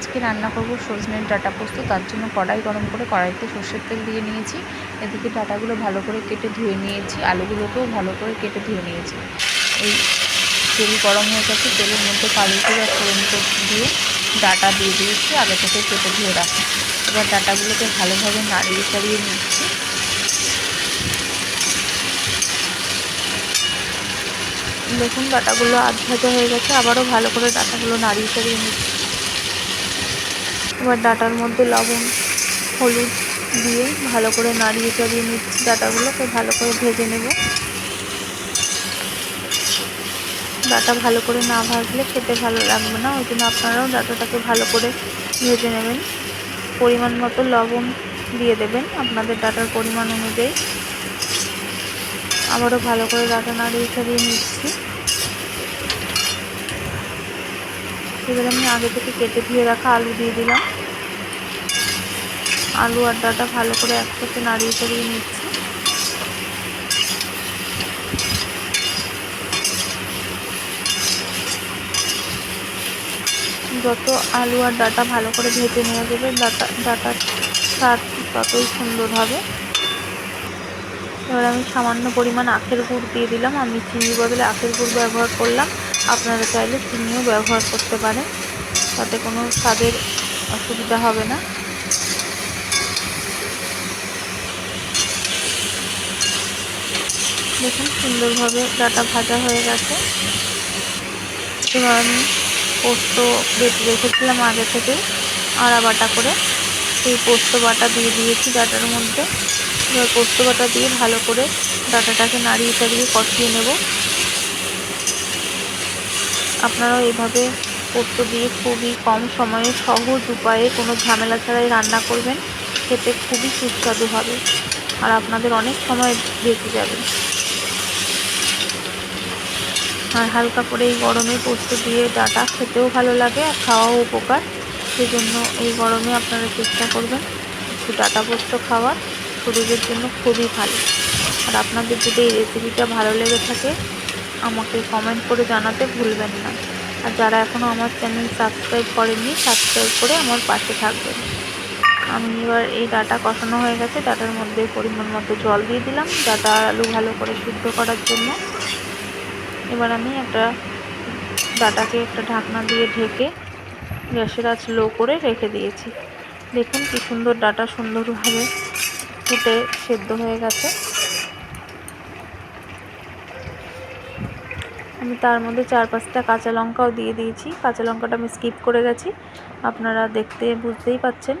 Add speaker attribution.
Speaker 1: আজকে রান্না করব সজনের ডাটা পোস্ত, তার জন্য কড়াই গরম করে কড়াইতে সর্ষের তেল দিয়ে নিয়েছি। এদিকে ডাটাগুলো ভালো করে কেটে ধুয়ে নিয়েছি, আলুগুলোকেও ভালো করে কেটে ধুয়ে নিয়েছি। এই তেল গরম হয়ে গেছে, তেলের মধ্যে কালো জিরা ফোড়ন দিয়ে ডাটা দিয়ে দিয়েছি, আগে থেকে কেটে ধুয়ে রাখি এবার ডাটাগুলোকে ভালোভাবে নাড়িয়ে চাড়িয়ে নিচ্ছি। দেখুন, ডাটাগুলো আধ ভাজা হয়ে গেছে, আবারও ভালো করে ডাটাগুলো নাড়িয়ে চাড়িয়ে নিচ্ছি। এবার ডাটার মধ্যে লবণ, হলুদ দিয়ে ভালো করে নাড়িয়ে চাড়িয়ে নিচ্ছি ডাটাগুলোকে ভালো করে ভেজে নেব। ডাটা ভালো করে না ভাজলে খেতে ভালো লাগবে না, ওই জন্য আপনারাও ডাটাটাকে ভালো করে ভেজে নেবেন। পরিমাণ মতো লবণ দিয়ে দেবেন আপনাদের ডাটার পরিমাণ অনুযায়ী। আবারও ভালো করে ডাটা নাড়িয়ে ছাড়িয়ে নিচ্ছি। এবার আমি আগে থেকে কেটে ধুয়ে রাখা আলু দিয়ে দিলাম। আলু আর ডাটা ভালো করে একসাথে নাড়িয়ে চাড়িয়ে নিচ্ছি। যত আলু আর ডাটা ভালো করে ভেজে নেওয়া যাবে, ডাটা, ডাটার স্বাদ ততই সুন্দর হবে। এবার আমি সামান্য পরিমাণ আখের গুড় দিয়ে দিলাম। আমি চিনির বদলে আখের গুড় ব্যবহার করলাম। আপনারা চাইলে চিনিও ব্যবহার করতে পারেন। তাতে কোনো স্বাদের অসুবিধা হবে না। দেখুন, সুন্দরভাবে ডাটা ভাজা হয়ে গেছে। এবার আমি পোস্ত বেটে রেখেছিলাম আগে থেকে আড়া বাটা করে সেই পোস্ত বাটা দিয়ে দিয়েছি ডাটার মধ্যে। এবার পোস্ত বাটা দিয়ে ভালো করে ডাটাটাকে নাড়িয়ে চাড়িয়ে কষিয়ে নেব। আপনারাও এভাবে পোস্ত দিয়ে খুবই কম সময়ে সহজ উপায়ে কোনো ঝামেলা ছাড়াই রান্না করবেন। খেতে খুবই সুস্বাদু হবে। আর আপনাদের অনেক সময় বেঁচে যাবে। আর হালকা করে এই গরমে পোস্ত দিয়ে ডাটা খেতেও ভালো লাগে আর খাওয়াও উপকার। সেজন্য এই গরমে আপনারা চেষ্টা করবেন একটু ডাটা পোস্ত খাওয়া শরীরের জন্য খুবই ভালো। আর আপনাদের যদি এই রেসিপিটা ভালো লেগে থাকে আমাকে কমেন্ট করে জানাতে ভুলবেন না। আর যারা এখনও আমার চ্যানেল সাবস্ক্রাইব করেননি সাবস্ক্রাইব করে আমার পাশে থাকবেন। আমি এবার এই ডাটা কষানো হয়ে গেছে, ডাটার মধ্যে পরিমাণ মতো জল দিয়ে দিলাম। ডাটা আলু ভালো করে সিদ্ধ করার জন্য। এবার আমি একটা ডাটাকে একটা ঢাকনা দিয়ে ঢেকে গ্যাসের আঁচ লো করে রেখে দিয়েছি। দেখুন কি সুন্দর ডাটা সুন্দরভাবে ফুটে সেদ্ধ হয়ে গেছে। আমি তার মধ্যে চার পাঁচটা কাঁচা লঙ্কাও দিয়ে দিয়েছি। কাঁচা লঙ্কাটা আমি স্কিপ করে গেছি। আপনারা দেখতে বুঝতেই পাচ্ছেন।